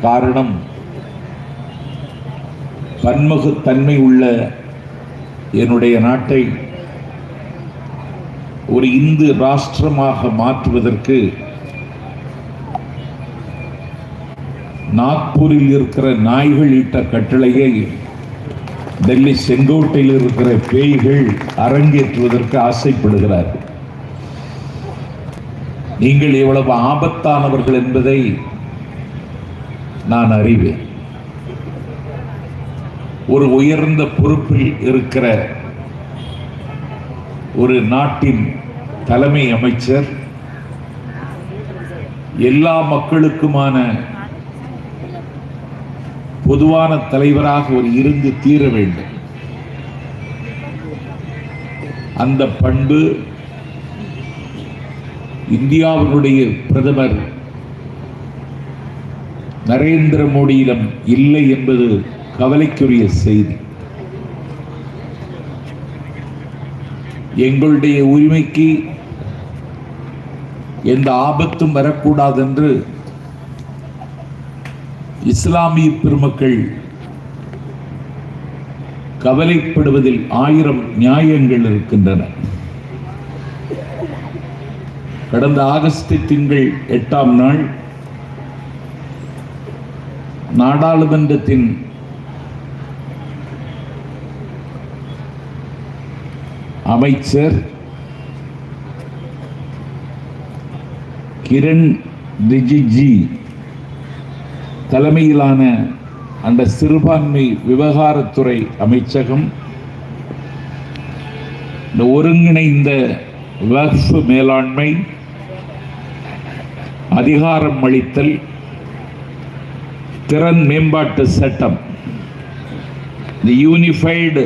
காரணம் பன்முகத்தன்மை உள்ள என்னுடைய நாட்டை ஒரு இந்து ராஷ்டிரமாக மாற்றுவதற்கு நாக்பூரில் இருக்கிற நாய்கள் இட்ட கட்டளையை டெல்லி செங்கோட்டையில் இருக்கிற பேய்கள் அரங்கேற்றுவதற்கு ஆசைப்படுகிறார் நீங்கள் எவ்வளவு ஆபத்தானவர்கள் என்பதை நான் அறிவேன். ஒரு உயர்ந்த பொறுப்பில் இருக்கிற ஒரு நாட்டின் தலைமை அமைச்சர் எல்லா மக்களுக்குமான பொதுவான தலைவராக ஒரு இருந்து தீர வேண்டும். அந்த பண்பு இந்தியாவினுடைய பிரதமர் நரேந்திர மோடியிடம் இல்லை என்பது கவலைக்குரிய செய்தி. எங்களுடைய உரிமைக்கு எந்த ஆபத்தும் வரக்கூடாது என்று இஸ்லாமிய பெருமக்கள் கவலைப்படுவதில் ஆயிரம் நியாயங்கள் இருக்கின்றன. கடந்த ஆகஸ்ட் திங்கள் எட்டாம் நாள் நாடாளுமன்றத்தின் அமைச்சர் கிரண் ரிஜிஜி தலைமையிலான அந்த சிறுபான்மை விவகாரத்துறை அமைச்சகம் இந்த ஒருங்கிணைந்த வக்ஃப் மேலாண்மை அதிகாரம் அளித்தல் திறன் மேம்பாட்டு சட்டம். The unified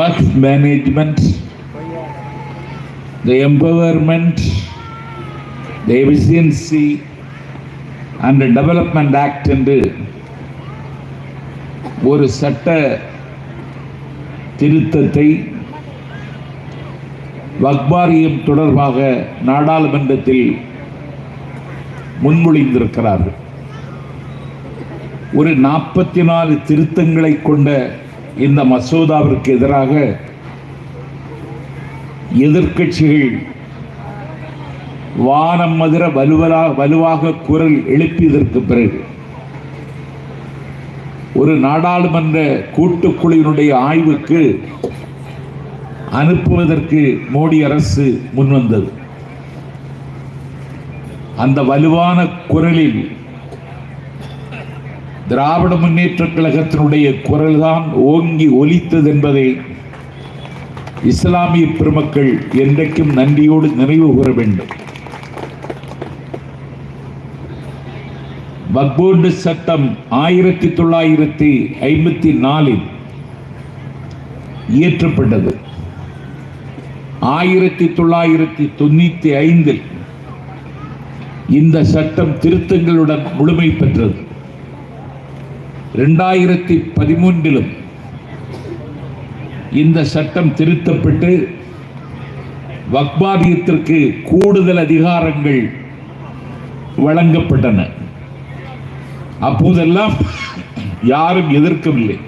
work management the empowerment the efficiency and development act என்று ஒரு சட்ட திருத்தத்தை வக்பாரியம் தொடர்பாக நாடாளுமன்றத்தில் முன்மொழிந்திருக்கிறார்கள். ஒரு நாற்பத்தி நாலு திருத்தங்களை கொண்ட இந்த மசோதாவிற்கு எதிராக எதிர்க்கட்சிகள் வானம் மதுர வலுவலா வலுவாக குரல் எழுப்பியதற்கு பிறகு ஒரு நாடாளுமன்ற கூட்டுக்குழுவினுடைய ஆய்வுக்கு அனுப்புவதற்கு மோடி அரசு முன்வந்தது. அந்த வலுவான குரலில் திராவிட முன்னேற்ற கழகத்தினுடைய குரல்தான் ஓங்கி ஒலித்தது என்பதை இஸ்லாமிய பெருமக்கள் என்றைக்கும் நன்றியோடு நினைவு கூற வேண்டும். வக்போர்டு சட்டம் ஆயிரத்தி தொள்ளாயிரத்தி ஐம்பத்தி நாலில் இயற்றப்பட்டது. ஆயிரத்தி தொள்ளாயிரத்தி தொண்ணூத்தி ஐந்தில் இந்த சட்டம் திருத்தங்களுடன் முழுமை பெற்றது. ரெண்டாயிரத்தி பதிமூன்றிலும் இந்த சட்டம் திருத்தப்பட்டு வக்பாதியத்திற்கு கூடுதல் அதிகாரங்கள் வழங்கப்பட்டன. அப்போதெல்லாம் யாரும் எதிர்க்கவில்லை.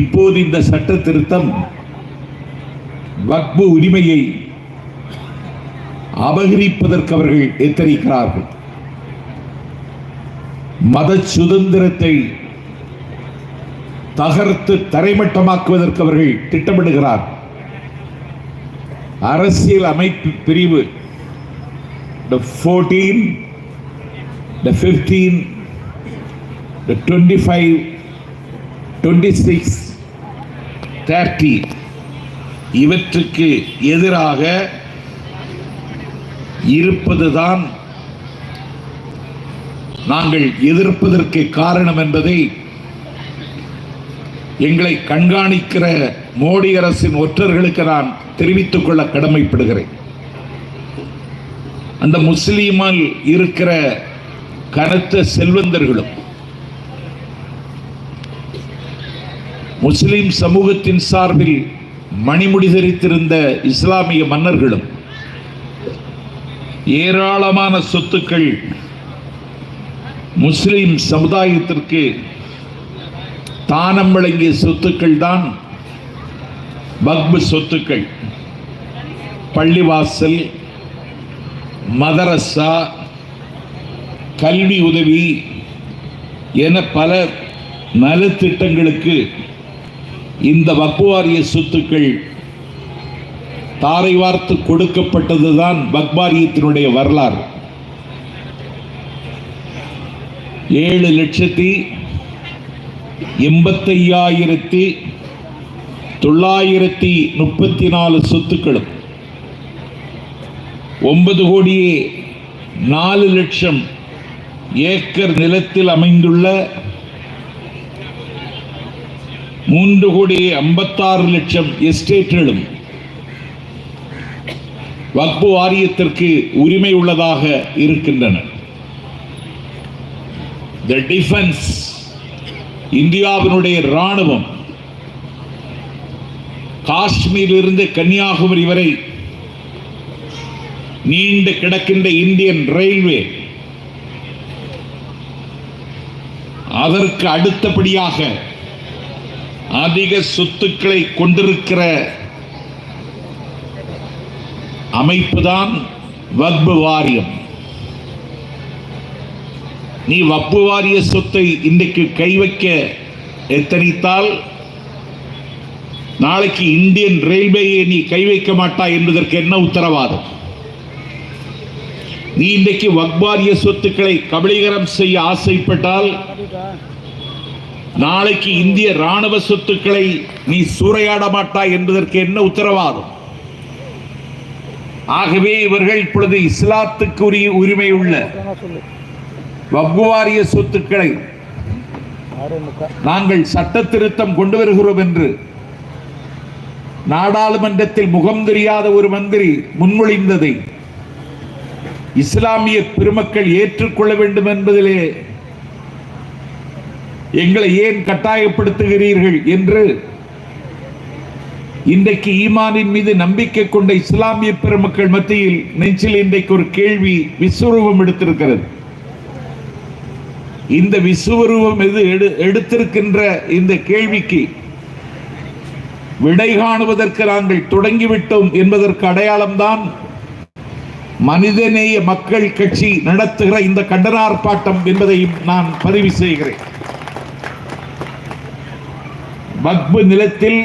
இப்போது இந்த சட்ட திருத்தம் வக்பு உரிமையை அபகரிப்பதற்கு அவர்கள் எத்தரிக்கிறார்கள் மத சுதந்திரத்தை தகர்த்து தரைமட்டமாக்குவதற்கு அவர்கள் திட்டமிடுகிறார். அரசியல் அமைப்பு பிரிவு the 14 the 15 the 25 26 30 இவற்றுக்கு எதிராக இருப்பதுதான் நாங்கள் எதிர்ப்பதற்கு காரணம் என்பதை எங்களை கண்காணிக்கிற மோடி அரசின் ஒற்றர்களுக்கு நான் தெரிவித்துக் கொள்ள கடமைப்படுகிறேன். அந்த முஸ்லீமால் இருக்கிற கனத்த செல்வந்தர்களும் முஸ்லிம் சமூகத்தின் சார்பில் மணிமுடி தரித்திருந்த இஸ்லாமிய மன்னர்களும் ஏராளமான சொத்துக்கள் முஸ்லிம் சமுதாயத்திற்கு தானம் வழங்கிய சொத்துக்கள் தான் பக்பு சொத்துக்கள். பள்ளிவாசல் மதரசா கல்வி உதவி என பல நலத்திட்டங்களுக்கு இந்த வக்பு வாரிய சொத்துக்கள் தாரை வார்த்து கொடுக்கப்பட்டதுதான் வக்பாரியத்தினுடைய வரலாறு. ஏழு லட்சத்தி எண்பத்தையாயிரத்தி தொள்ளாயிரத்தி முப்பத்தி நாலு சொத்துக்களும். ஒன்பது கோடியே நாலு லட்சம் ஏக்கர் நிலத்தில் அமைந்துள்ள மூன்று கோடியே ஐம்பத்தாறு லட்சம் எஸ்டேட்டுகளும் வக்பு வாரியத்திற்கு உரிமை உள்ளதாக இருக்கின்றன. த டிஃபென்ஸ் இந்தியாவினுடைய ராணுவம் காஷ்மீரிலிருந்து கன்னியாகுமரி வரை நீண்டு கிடக்கின்ற இந்தியன் ரயில்வே அதற்கு அடுத்தபடியாக அதிக சொத்துக்களை கொண்டிருக்கிற அமைப்புதான் வக்பு வாரியம். நீ வப்பு வாரிய சொத்தை இன்றைக்கு கை வைக்க எத்தனித்தால்? நாளைக்கு இந்தியன் ரயில்வேயை நீ கை வைக்க மாட்டாய் என்பதற்கு என்ன உத்தரவாதம்? நீ இன்றைக்கு வக்பாரிய சொத்துக்களை கபலீகரம் செய்ய ஆசைப்பட்டால் நாளைக்கு இந்திய ராணுவ சொத்துக்களை நீ சூறையாட மாட்டாய் என்பதற்கு என்ன உத்தரவாதம்? ஆகவே இவர்கள் இப்பொழுது இஸ்லாத்துக்கு உரிய உரிமை உள்ள வக்வாரிய சொத்துக்களை நாங்கள் சட்ட திருத்தம் கொண்டு வருகிறோம் என்று நாடாளுமன்றத்தில் முகம் தெரியாத ஒரு மந்திரி முன்மொழிந்ததை இஸ்லாமிய பெருமக்கள் ஏற்றுக்கொள்ள வேண்டும் என்பதிலே எங்களை ஏன் கட்டாயப்படுத்துகிறீர்கள் என்று இன்றைக்கு ஈமானின் மீது நம்பிக்கை கொண்ட இஸ்லாமிய பெருமக்கள் மத்தியில் நெஞ்சில் இன்றைக்கு ஒரு கேள்வி விஸ்வரூபம் எடுத்திருக்கிறது. இந்த விஸ்வரூபம் எது எடு எடுத்திருக்கின்ற இந்த கேள்விக்கு விடை காணுவதற்கு நாங்கள் தொடங்கிவிட்டோம் என்பதற்கு அடையாளம்தான் மனிதநேய மக்கள் கட்சி நடத்துகிற இந்த கண்டனார்ப்பாட்டம் என்பதையும் நான் பதிவு செய்கிறேன். வக்பு நிலத்தில்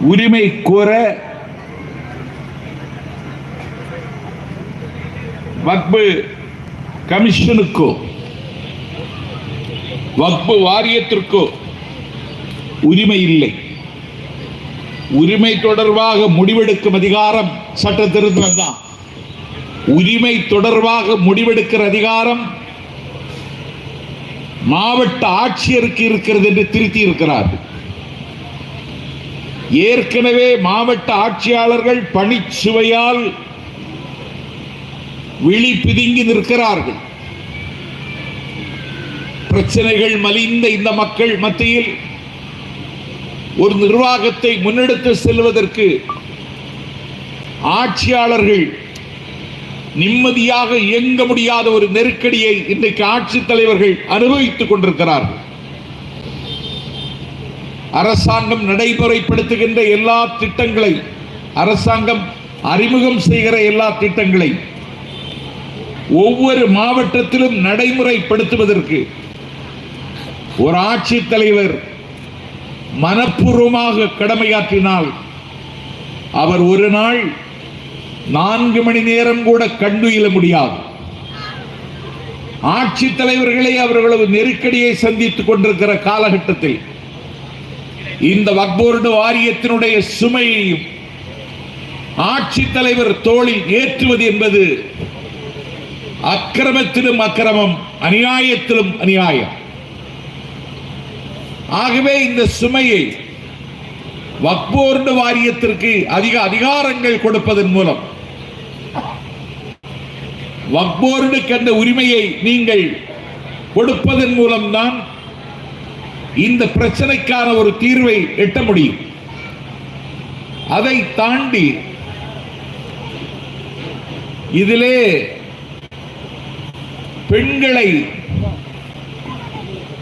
உரிமை கோர வக்பு கமிஷனுக்கோ வக்பு வாரியத்திற்கோ உரிமை இல்லை. உரிமை தொடர்பாக முடிவெடுக்கும் அதிகாரம் சட்ட திருத்தம் தான் உரிமை தொடர்பாக முடிவெடுக்கிற அதிகாரம் மாவட்ட ஆட்சியருக்கு இருக்கிறது என்று திருத்தி இருக்கிறார் ஏற்கனவே மாவட்ட ஆட்சியாளர்கள் பணிச்சுவையால் விழி பிதுங்கி நிற்கிறார்கள். பிரச்சனைகள் மலிந்த இந்த மக்கள் மத்தியில் ஒரு நிர்வாகத்தை முன்னெடுத்து செல்வதற்கு ஆட்சியாளர்கள் நிம்மதியாக இயங்க முடியாத ஒரு நெருக்கடியை இன்றைக்கு ஆட்சித் தலைவர்கள் அனுபவித்துக் கொண்டிருக்கிறார்கள். அரசாங்கம் நடைமுறைப்படுத்துகின்ற எல்லா திட்டங்களை அரசாங்கம் அறிமுகம் செய்கிற எல்லா திட்டங்களை ஒவ்வொரு மாவட்டத்திலும் நடைமுறைப்படுத்துவதற்கு ஒரு ஆட்சித்தலைவர் மனப்பூர்வமாக கடமையாற்றினால் அவர் ஒரு நாள் நான்கு மணி நேரம் கூட கண்டுயில முடியாது. ஆட்சித் தலைவர்களை அவர்களது நெருக்கடியை சந்தித்துக் கொண்டிருக்கிற காலகட்டத்தில் இந்த வக்போர்டு வாரியத்தினுடைய சுமையையும் ஆட்சித்தலைவர் தோளில் ஏற்றுவது என்பது அக்கிரமத்திலும் அக்கிரமம் அநியாயத்திலும் அநியாயம். ஆகவே இந்த சுமையை வக்போர்டு வாரியத்திற்கு அதிக அதிகாரங்கள் கொடுப்பதன் மூலம் வக்போர்டு அந்த உரிமையை நீங்கள் கொடுப்பதன் மூலம்தான் இந்த பிரச்சனைக்கான ஒரு தீர்வை எட்ட முடியும். அதை தாண்டி இதிலே பெண்களை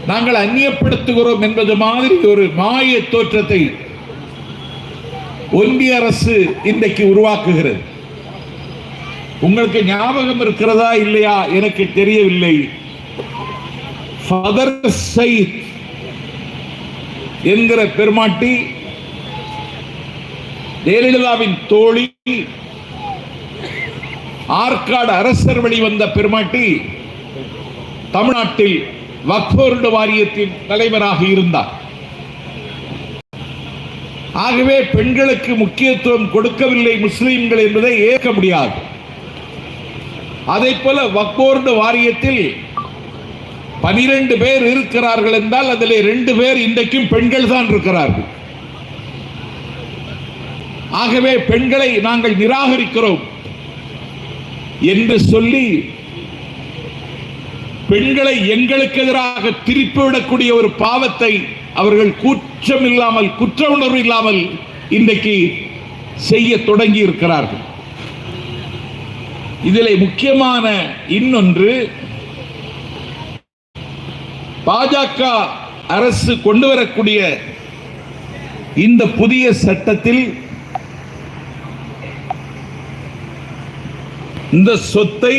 நாங்கள் அந்நியப்படுத்துகிறோம் என்பது மாதிரி ஒரு மாய தோற்றத்தை ஒன்றிய அரசு இன்றைக்கு உருவாக்குகிறது. உங்களுக்கு ஞாபகம் இருக்கிறதா இல்லையா? எனக்கு தெரியவில்லை. ஃபதர் சயித் என்கிற பெருமாட்டி ஜெயலலிதாவின் தோழி ஆற்காடு அரசர் வழி வந்த பெருமாட்டி தமிழ்நாட்டில் வக்ஃபோர்டு வாரியத்தின் தலைவராக இருந்தார். ஆகவே பெண்களுக்கு முக்கியத்துவம் கொடுக்கவில்லை முஸ்லீம்கள் என்பதை ஏற்க முடியாது. அதை போல வக்போர்டு வாரியத்தில் பனிரெண்டு பேர் இருக்கிறார்கள் என்றால் அதில் ரெண்டு பேர் இன்றைக்கும் பெண்கள் தான் இருக்கிறார்கள். ஆகவே பெண்களை நாங்கள் நிராகரிக்கிறோம் என்று சொல்லி பெண்களை எங்களுக்கு எதிராக திருப்பிவிடக்கூடிய ஒரு பாவத்தை அவர்கள் கூச்சம் இல்லாமல் குற்ற உணர்வு இல்லாமல் இன்றைக்கு செய்ய தொடங்கி இருக்கிறார்கள். இதில் முக்கியமான இன்னொன்று பாஜக அரசு கொண்டு வரக்கூடிய இந்த புதிய சட்டத்தில் இந்த சொத்தை